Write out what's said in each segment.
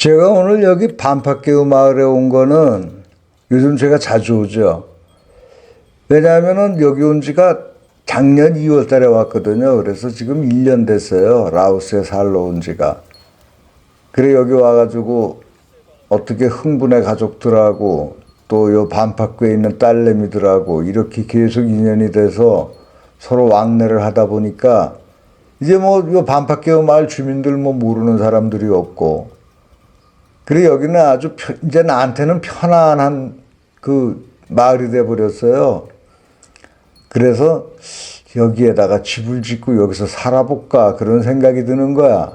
제가 오늘 여기 반팍개우 마을에 온 거는 요즘 제가 자주 오죠. 왜냐하면은 여기 온 지가 작년 2월 달에 왔거든요. 그래서 지금 1년 됐어요. 라오스에 살러 온 지가. 그래 여기 와가지고 어떻게 흥분의 가족들하고 또 요 반팍구에 있는 딸내미들하고 이렇게 계속 인연이 돼서 서로 왕래를 하다 보니까 이제 뭐 요 반팍개우 마을 주민들 뭐 모르는 사람들이 없고 그래 여기는 아주 편- 이제 나한테는 편안한 그 마을이 돼 버렸어요. 그래서 여기에다가 집을 짓고 여기서 살아볼까 그런 생각이 드는 거야.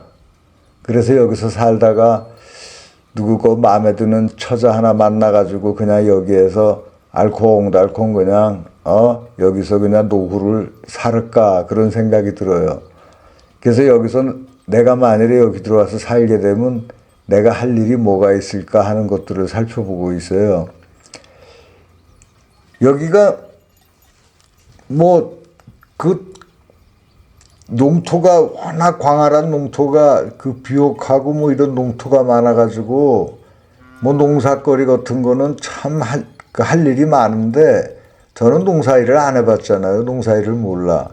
그래서 여기서 살다가 누구 거 마음에 드는 처자 하나 만나가지고 그냥 여기에서 알콩달콩 그냥 어 여기서 그냥 노후를 살을까 그런 생각이 들어요. 그래서 여기서 내가 만일에 여기 들어와서 살게 되면 내가 할 일이 뭐가 있을까 하는 것들을 살펴보고 있어요. 여기가 뭐 그 농토가 워낙 광활한 농토가 그 비옥하고 뭐 이런 농토가 많아가지고 뭐 농사거리 같은 거는 참할그할 일이 많은데 저는 농사일을 안 해봤잖아요. 농사일을 몰라.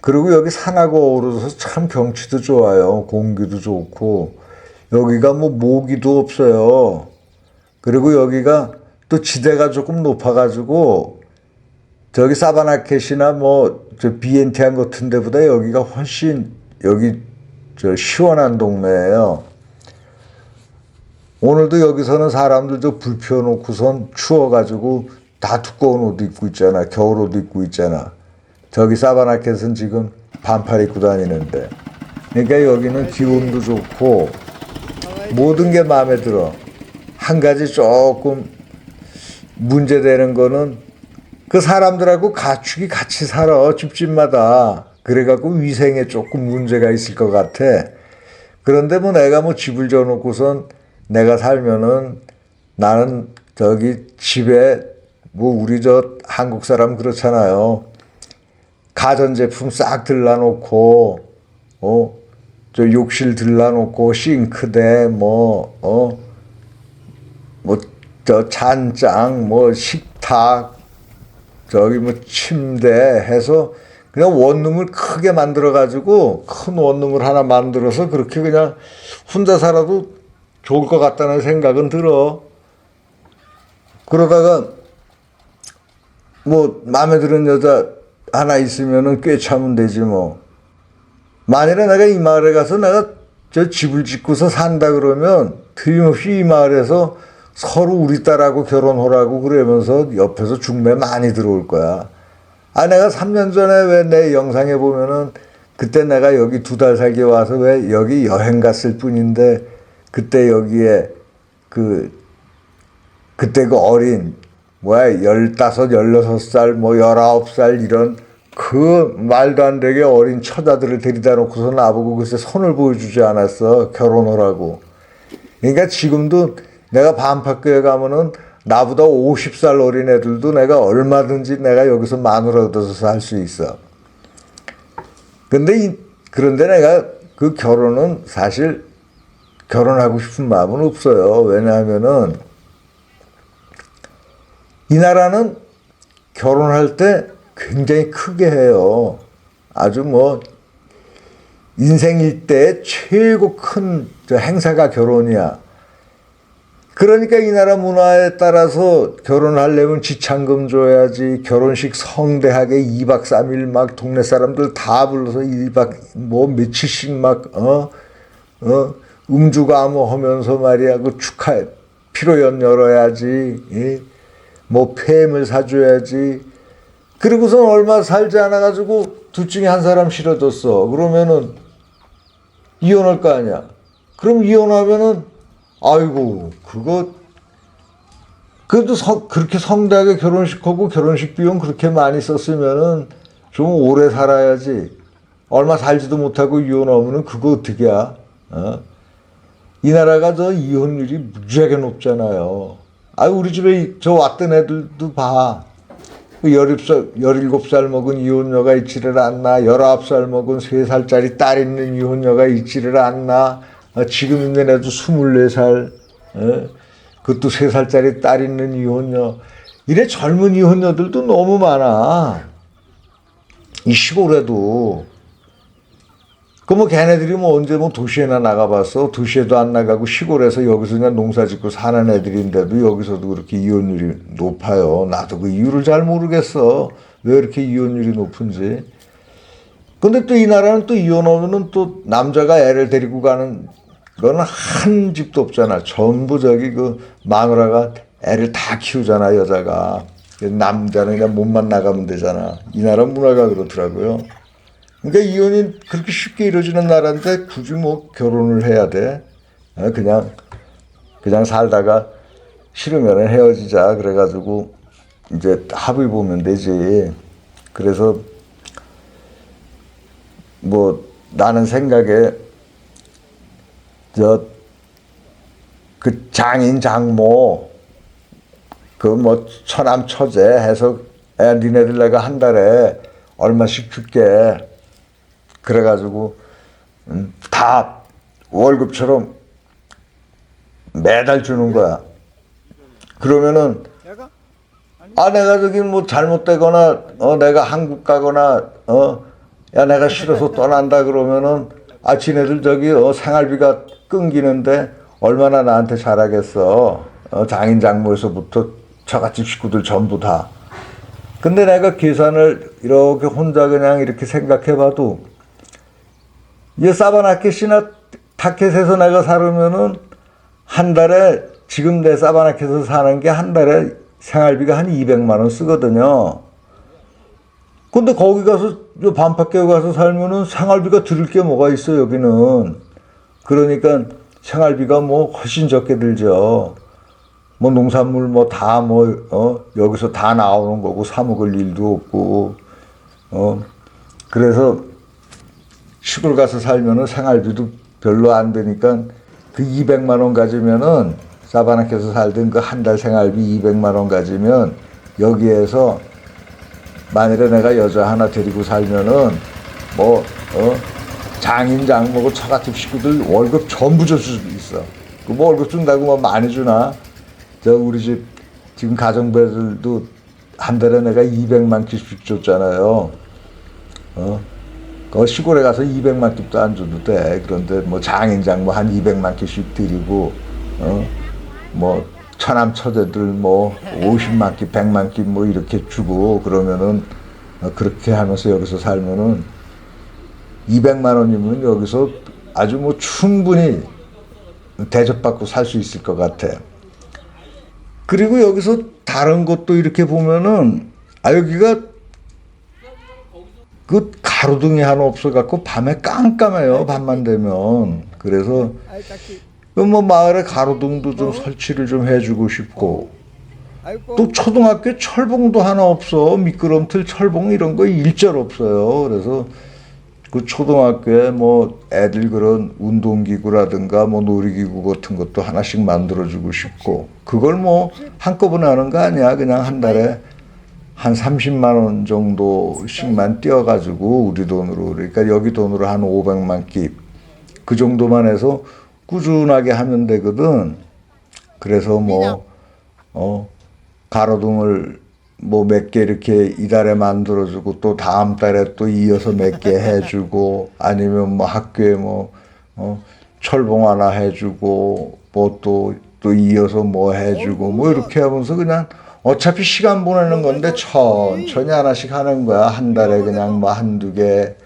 그리고 여기 산하고 어우러져서 참 경치도 좋아요. 공기도 좋고 여기가 뭐 모기도 없어요. 그리고 여기가 또 지대가 조금 높아가지고 저기 사바나켓이나 뭐 저 비엔티안 같은 데보다 여기가 훨씬 여기 저 시원한 동네예요. 오늘도 여기서는 사람들 저 불 펴놓고선 추워가지고 다 두꺼운 옷 입고 있잖아. 겨울 옷 입고 있잖아. 저기 사바나켓은 지금 반팔 입고 다니는데. 그러니까 여기는 기온도 좋고 모든 게 마음에 들어. 한 가지 조금 문제되는 거는 그 사람들하고 가축이 같이 살아 집집마다 그래갖고 위생에 조금 문제가 있을 것 같아. 그런데 뭐 내가 뭐 집을 져놓고선 내가 살면은 나는 저기 집에 뭐 우리 저 한국 사람 그렇잖아요. 가전제품 싹 들라놓고 어 저 욕실 들라놓고 싱크대 뭐 어 뭐 저 찬장 뭐 식탁 저기 뭐 침대 해서 그냥 원룸을 크게 만들어 가지고 큰 원룸을 하나 만들어서 그렇게 그냥 혼자 살아도 좋을 것 같다는 생각은 들어. 그러다가 뭐 마음에 드는 여자 하나 있으면은 꽤 참으면 되지 뭐. 만일에 내가 이 마을에 가서 내가 저 집을 짓고서 산다 그러면 틀림없이 이 마을에서 서로 우리 딸하고 결혼하라고 그러면서 옆에서 중매 많이 들어올 거야. 아, 내가 3년 전에 왜 내 영상에 보면은 그때 내가 여기 두 달 살기 와서 왜 여기 여행 갔을 뿐인데 그때 여기에 그 그때 그 어린 뭐야 열다섯 열여섯 살 뭐 열아홉 살 이런 그 말도 안 되게 어린 처자들을 데리다 놓고서 나보고 글쎄 손을 보여주지 않았어 결혼하라고 그러니까 지금도 내가 반팍교에 가면은 나보다 50살 어린 애들도 내가 얼마든지 내가 여기서 마누라 얻어서 살 수 있어. 근데 이, 그런데 내가 그 결혼은 사실 결혼하고 싶은 마음은 없어요. 왜냐하면은 이 나라는 결혼할 때 굉장히 크게 해요. 아주 뭐 인생 일대 최고 큰저 행사가 결혼이야. 그러니까 이 나라 문화에 따라서 결혼하려면 지창금 줘야지 결혼식 성대하게 2박 3일 막 동네 사람들 다 불러서 1박 뭐 며칠씩 막 어 어 음주 가무 하면서 말이야 그 축하 피로연 열어야지 예? 뭐 폐물 사줘야지 그리고선 얼마 살지 않아 가지고 둘 중에 한 사람 싫어졌어. 그러면은 이혼할 거 아니야. 그럼 이혼하면은 아이고 그거 그래도 서, 그렇게 성대하게 결혼식하고 결혼식 비용 그렇게 많이 썼으면은 좀 오래 살아야지. 얼마 살지도 못하고 이혼하면은 그거 어떻게야 어? 이 나라가 저 이혼율이 무지하게 높잖아요. 아 우리 집에 저 왔던 애들도 봐 그 열일곱 살, 열일곱 살 먹은 이혼녀가 있지를 않나, 열아홉 살 먹은 세 살짜리 딸 있는 이혼녀가 있지를 않나, 아, 지금 있는 애도 24살, 예? 그것도 3살짜리 딸 있는 이혼녀. 이래 젊은 이혼녀들도 너무 많아. 이 시골에도. 그 뭐 걔네들이 뭐 언제 뭐 도시에나 나가봤어? 도시에도 안 나가고 시골에서 여기서 그냥 농사 짓고 사는 애들인데도 여기서도 그렇게 이혼율이 높아요. 나도 그 이유를 잘 모르겠어. 왜 이렇게 이혼율이 높은지. 근데 또 이 나라는 또 이혼하면은 또 남자가 애를 데리고 가는 거는 한 집도 없잖아. 전부 저기 그 마누라가 애를 다 키우잖아, 여자가. 남자는 그냥 몸만 나가면 되잖아. 이 나라 문화가 그렇더라고요. 그러니까 이혼이 그렇게 쉽게 이루어지는 나라인데 굳이 뭐 결혼을 해야 돼. 어, 그냥 그냥 살다가 싫으면 헤어지자 그래가지고 이제 합의 보면 되지. 그래서 뭐 나는 생각에 저 그 장인 장모 그 뭐 처남 처제 해서 야 니네들 내가 한 달에 얼마씩 줄게 그래가지고 음, 다 월급처럼 매달 주는 거야. 그러면은 아 내가 저기 뭐 잘못되거나 어 내가 한국 가거나 어야 내가 싫어서 떠난다 그러면은 아 지네들 저기 어 생활비가 끊기는데 얼마나 나한테 잘하겠어. 어 장인 장모에서부터 처갓집 식구들 전부 다. 근데 내가 계산을 이렇게 혼자 그냥 이렇게 생각해봐도 이 사바나켓이나 타켓에서 내가 살으면은 한 달에 지금 내 사바나켓에서 사는 게 한 달에 생활비가 한 200만 원 쓰거든요. 근데 거기 가서 저 반밖에 가서 살면은 생활비가 들을 게 뭐가 있어 여기는. 그러니까 생활비가 뭐 훨씬 적게 들죠. 뭐 농산물 뭐 다뭐 어 여기서 다 나오는 거고 사 먹을 일도 없고 어 그래서 시골 가서 살면은 생활비도 별로 안 되니까 그 200만 원 가지면은 사바나께서 살던 그 한 달 생활비 200만 원 가지면 여기에서 만일에 내가 여자 하나 데리고 살면은 뭐 어? 장인 장모고 처갓집 식구들 월급 전부 줄 수 있어. 그 뭐 월급 준다고 뭐 많이 주나? 저 우리 집 지금 가정배들도 한 달에 내가 200만 끼씩 줬잖아요. 어? 그 시골에 가서 200만 킵도 안 줘도 돼. 그런데 뭐 장인 장모 한 200만 킵씩 드리고, 어? 뭐 처남 처제들 뭐 50만 킵, 100만 킵 뭐 이렇게 주고 그러면은 어, 그렇게 하면서 여기서 살면은 200만 원이면 여기서 아주 뭐 충분히 대접받고 살 수 있을 것 같아. 그리고 여기서 다른 것도 이렇게 보면은 아 여기가 그 가로등이 하나 없어갖고 밤에 깜깜해요 밤만 되면. 그래서 그뭐 마을에 가로등도 좀 설치를 좀 해주고 싶고. 또 초등학교에 철봉도 하나 없어. 미끄럼틀 철봉 이런 거 일절 없어요. 그래서 그 초등학교에 뭐 애들 그런 운동기구라든가 뭐 놀이기구 같은 것도 하나씩 만들어주고 싶고. 그걸 뭐 한꺼번에 하는 거 아니야. 그냥 한 달에 한 30만 원 정도씩만 띄어가지고 우리 돈으로 그러니까 여기 돈으로 한 500만 깁그 정도만 해서 꾸준하게 하면 되거든. 그래서 뭐 어, 가로등을 뭐 몇 개 이렇게 이달에 만들어주고 또 다음 달에 또 이어서 몇 개 해주고 아니면 뭐 학교에 뭐 어, 철봉 하나 해주고 뭐 또또 이어서 뭐 해주고 뭐 이렇게 하면서 그냥 어차피 시간 보내는 건데 천천히 하나씩 하는 거야 한 달에 그냥 뭐 한두 개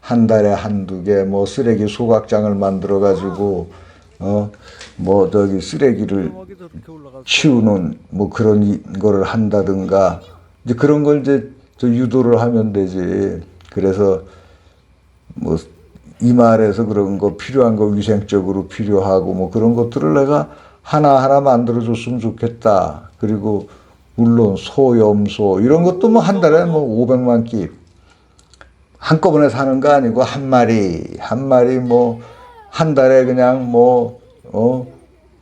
한 달에 한두 개 뭐 쓰레기 소각장을 만들어 가지고 어 뭐 저기 쓰레기를 치우는 뭐 그런 이- 거를 한다든가 이제 그런 걸 이제 저 유도를 하면 되지. 그래서 뭐 이 말에서 그런 거 필요한 거 위생적으로 필요하고 뭐 그런 것들을 내가 하나 하나 만들어 줬으면 좋겠다. 그리고 물론 소 염소 이런 것도 뭐 한 달에 뭐 500만 끼 한꺼번에 사는 거 아니고 한 마리 한 마리 뭐 한 달에 그냥 뭐 어?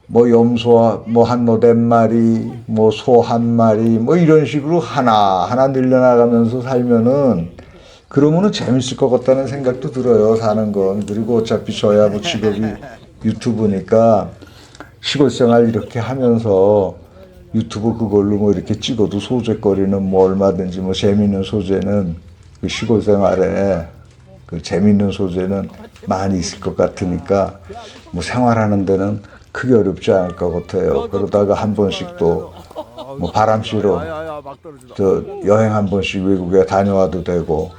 뭐 염소 뭐 한 노댓 마리 뭐 소 한 마리 뭐 이런 식으로 하나 하나 늘려나가면서 살면은 그러면은 재밌을 것 같다는 생각도 들어요 사는 건. 그리고 어차피 저야 뭐 직업이 유튜브니까 시골 생활 이렇게 하면서 유튜브 그걸로 뭐 이렇게 찍어도 소재거리는 뭐 얼마든지 뭐 재밌는 소재는 그 시골 생활에 그 재밌는 소재는 많이 있을 것 같으니까 뭐 생활하는 데는 크게 어렵지 않을 것 같아요. 그러다가 한 번씩 또 뭐 바람 쐬러. 저 여행 한 번씩 외국에 다녀와도 되고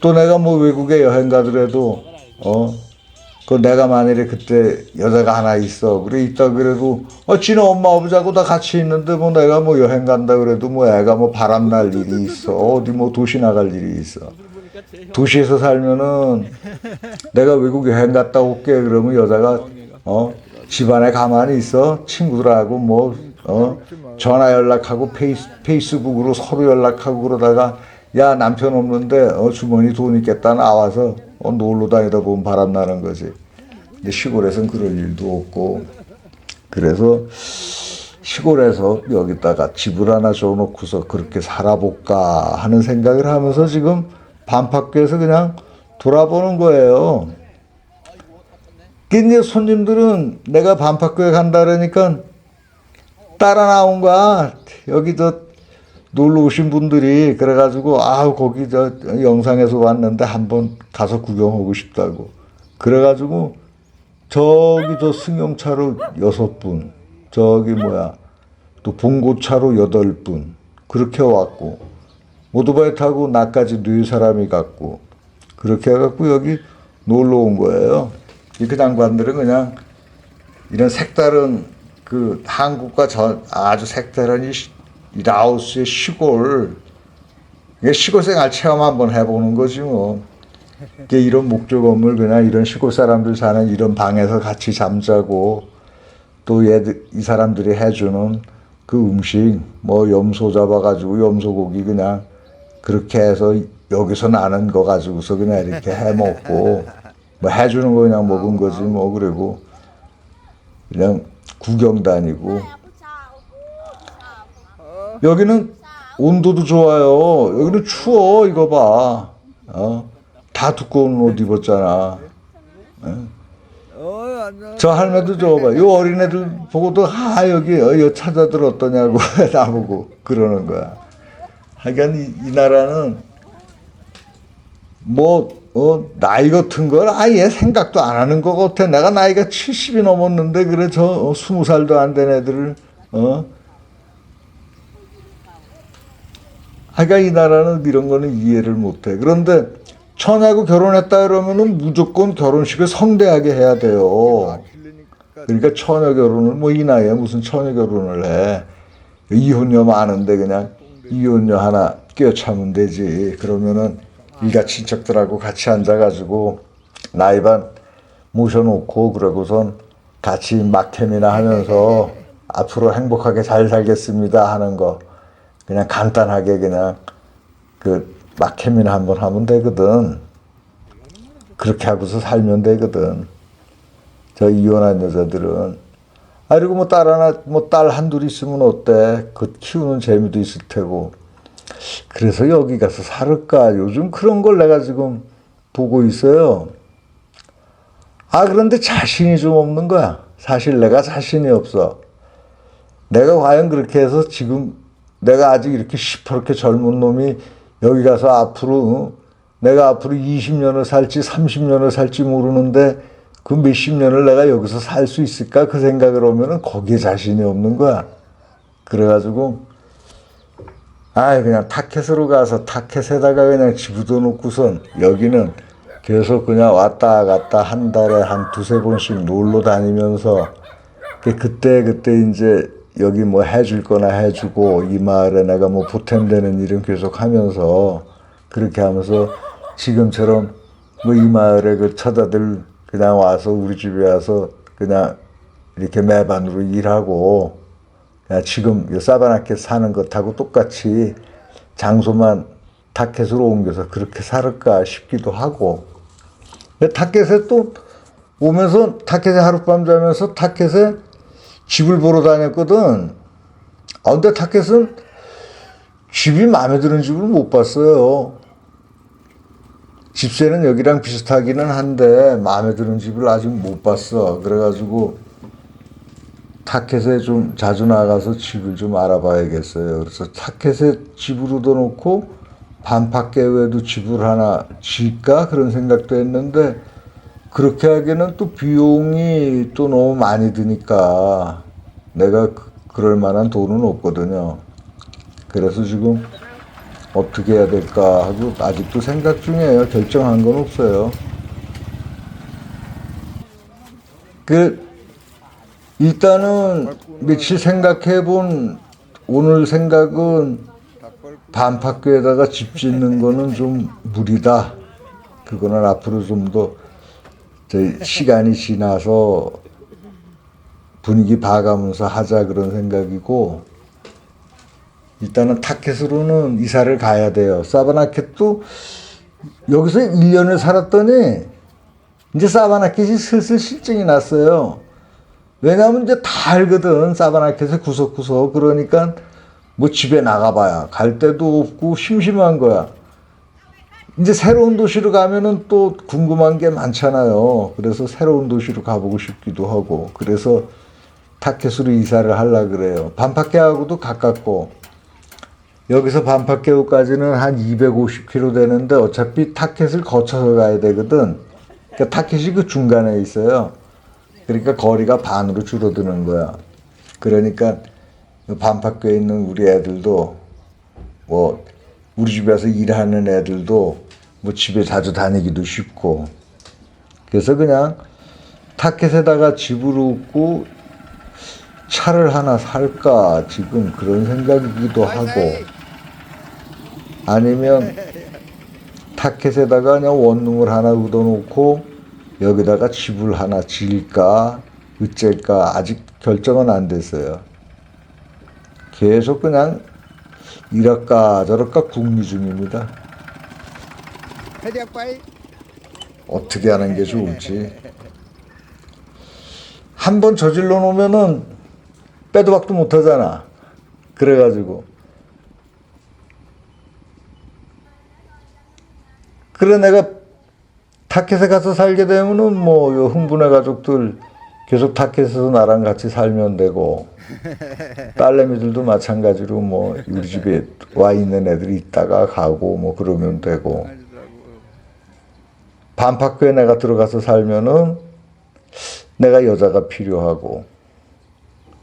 또 내가 뭐 외국에 여행 가더라도 어 그 내가 만일에 그때 여자가 하나 있어. 그래 있다 그래도 어 지네 엄마 아버지하고 다 같이 있는데 뭐 내가 뭐 여행 간다 그래도 뭐 애가 뭐 바람 날 일이 있어. 어디 뭐 도시 나갈 일이 있어. 도시에서 살면은 내가 외국 여행 갔다 올게. 그러면 여자가 어 집안에 가만히 있어. 친구들하고 뭐 어 전화 연락하고 페이스, 페이스북으로 서로 연락하고 그러다가 야 남편 없는데 어 주머니 돈 있겠다. 나와서 어 놀러 다니다 보면 바람 나는 거지 근데 시골에선 그럴 일도 없고 그래서 시골에서 여기다가 집을 하나 줘놓고서 그렇게 살아볼까 하는 생각을 하면서 지금 반팍교에서 그냥 돌아보는 거예요. 근데 손님들은 내가 반팍교에 간다 그러니까 따라 나온 거야. 여기 저 놀러 오신 분들이 그래가지고 아우 거기 저 영상에서 왔는데 한번 가서 구경하고 싶다고. 그래가지고 저기 저 승용차로 여섯 분, 저기 뭐야 또 봉고차로 여덟 분 그렇게 왔고 오토바이 타고 나까지 네 사람이 갔고 그렇게 해갖고 여기 놀러 온 거예요. 이 그 장관들은 그냥 이런 색다른 그 한국과 전 아주 색다른 이 라오스의 시골 이게 시골 생활 체험 한번 해보는 거지 뭐. 이런 목적 없물 그냥 이런 시골 사람들 사는 이런 방에서 같이 잠자고 또 얘들 이 사람들이 해주는 그 음식 뭐 염소 잡아가지고 염소고기 그냥 그렇게 해서 여기서 나는 거 가지고서 그냥 이렇게 해 먹고 뭐 해주는 거 그냥 먹은 거지 뭐 그리고 그냥 구경 다니고 여기는 온도도 좋아요. 여기는 추워 이거 봐. 어? 다 두꺼운 옷 입었잖아. 어. 저 할매도 저거 봐. 요 어린애들 보고도 아 여기 어, 여 찾아들 어떠냐고 나보고 그러는 거야. 하여간 이, 이 나라는 뭐 어, 나이 같은 걸 아예 생각도 안 하는 것 같아. 내가 나이가 70이 넘었는데 그래 저 어, 20살도 안 된 애들을 어 하여간 이 나라는 이런 거는 이해를 못해. 그런데 처녀하고 결혼했다 그러면은 무조건 결혼식을 성대하게 해야 돼요. 그러니까 처녀 결혼을 뭐 이 나이에 무슨 처녀 결혼을 해. 이혼녀 많은데 그냥 이혼녀 하나 껴차면 되지. 그러면은 일가 친척들하고 같이 앉아가지고 나이반 모셔놓고 그러고선 같이 막템이나 하면서 앞으로 행복하게 잘 살겠습니다 하는 거 그냥 간단하게 그냥 그 막템이나 한번 하면 되거든. 그렇게 하고서 살면 되거든. 저 이혼한 여자들은. 아 그리고 뭐 딸 하나 뭐 딸 한둘 있으면 어때? 그 키우는 재미도 있을 테고. 그래서 여기 가서 살을까? 요즘 그런 걸 내가 지금 보고 있어요. 아 그런데 자신이 좀 없는 거야. 사실 내가 자신이 없어. 내가 과연 그렇게 해서 지금 내가 아직 이렇게 시퍼렇게 젊은 놈이 여기 가서 앞으로 어? 내가 앞으로 20년을 살지 30년을 살지 모르는데 그 몇십 년을 내가 여기서 살 수 있을까 그 생각을 하면은 거기에 자신이 없는 거야. 그래가지고 아 그냥 타켓으로 가서 타켓에다가 그냥 집어넣 놓고선 여기는 계속 그냥 왔다 갔다 한 달에 한 두세 번씩 놀러 다니면서 그 그때 그때 이제 여기 뭐 해줄 거나 해주고 이 마을에 내가 뭐 보탬되는 일은 계속 하면서 그렇게 하면서 지금처럼 뭐 이 마을에 그 처자들 그냥 와서 우리 집에 와서 그냥 이렇게 매반으로 일하고 그냥 지금 이 사바나켓 사는 것하고 똑같이 장소만 타켓으로 옮겨서 그렇게 살을까 싶기도 하고. 근데 타켓에 또 오면서 타켓에 하룻밤 자면서 타켓에 집을 보러 다녔거든. 아, 근데 타켓은 집이 마음에 드는 집을 못 봤어요. 집세는 여기랑 비슷하기는 한데 마음에 드는 집을 아직 못 봤어. 그래가지고 타켓에 좀 자주 나가서 집을 좀 알아봐야겠어요. 그래서 타켓에 집을 얻어놓고 반팍개외에도 집을 하나 질까 그런 생각도 했는데 그렇게 하기에는 또 비용이 또 너무 많이 드니까 내가 그- 그럴 만한 돈은 없거든요. 그래서 지금 어떻게 해야 될까 하고 아직도 생각 중이에요. 결정한 건 없어요. 그 일단은 며칠 생각해 본 오늘 생각은 반팍교에다가 집 짓는 거는 좀 무리다. 그거는 앞으로 좀더 시간이 지나서 분위기 봐가면서 하자 그런 생각이고 일단은 타켓으로는 이사를 가야 돼요. 사바나켓도 여기서 1년을 살았더니 이제 사바나켓이 슬슬 실증이 났어요. 왜냐하면 이제 다 알거든. 사바나켓의 구석구석. 그러니까 뭐 집에 나가봐야 갈 데도 없고 심심한 거야. 이제 새로운 도시로 가면은 또 궁금한 게 많잖아요. 그래서 새로운 도시로 가보고 싶기도 하고. 그래서 타켓으로 이사를 하려 그래요. 반팍개하고도 가깝고. 여기서 반팍개우까지는 한 250km 되는데 어차피 타켓을 거쳐서 가야 되거든. 그러니까 타켓이 그 중간에 있어요. 그러니까 거리가 반으로 줄어드는 거야. 그러니까 반팍교에 있는 우리 애들도 뭐 우리 집에서 일하는 애들도 뭐 집에 자주 다니기도 쉽고 그래서 그냥 타켓에다가 집을 얻고 차를 하나 살까 지금 그런 생각이기도 하고 아니면 타켓에다가 그냥 원룸을 하나 얻어놓고 여기다가 집을 하나 지을까 어쩔까 아직 결정은 안 됐어요. 계속 그냥 이럴까 저럴까 궁리 중입니다. 어떻게 하는 게 좋을지. 한 번 저질러 놓으면은 빼도 박도 못 하잖아. 그래가지고. 그래 내가 타켓에 가서 살게 되면은 뭐 요 흥분의 가족들 계속 타켓에서 나랑 같이 살면 되고 딸내미들도 마찬가지로 뭐 우리 집에 와 있는 애들이 있다가 가고 뭐 그러면 되고 반팍교에 내가 들어가서 살면은 내가 여자가 필요하고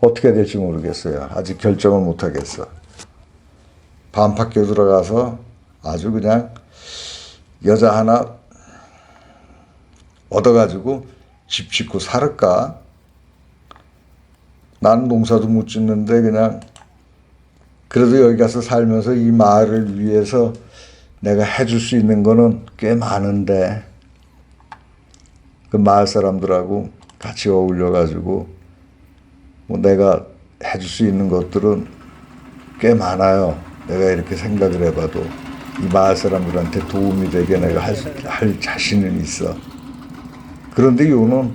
어떻게 될지 모르겠어요. 아직 결정을 못 하겠어. 반팍교 들어가서 아주 그냥 여자 하나 얻어가지고 집 짓고 살을까? 난 농사도 못 짓는데 그냥 그래도 여기 가서 살면서 이 마을을 위해서 내가 해줄 수 있는 거는 꽤 많은데 그 마을 사람들하고 같이 어울려 가지고 뭐 내가 해줄 수 있는 것들은 꽤 많아요. 내가 이렇게 생각을 해봐도 이 마을 사람들한테 도움이 되게 내가 할, 수- 할 자신은 있어. 그런데 요는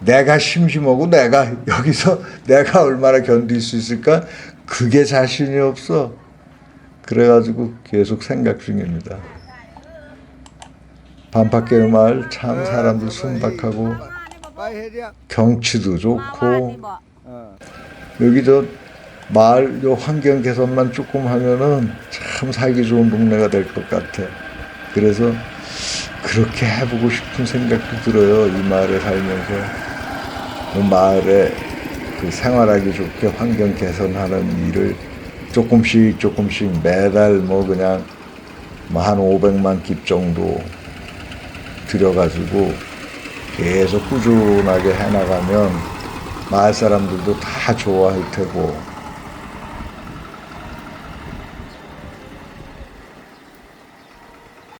내가 심심하고 내가 여기서 내가 얼마나 견딜 수 있을까 그게 자신이 없어. 그래가지고 계속 생각 중입니다. 반팍계 마을 참 사람들 순박하고 빠이 해리약. 경치도 좋고 어. 여기 저 마을 요 환경 개선만 조금 하면은 참 살기 좋은 동네가 될 것 같아. 그래서 그렇게 해보고 싶은 생각도 들어요. 이 마을에 살면서 이 마을에 그 생활하기 좋게 환경 개선하는 일을 조금씩 조금씩 매달 뭐 그냥 뭐한 500만 깁 정도 들여가지고 계속 꾸준하게 해나가면 마을 사람들도 다 좋아할 테고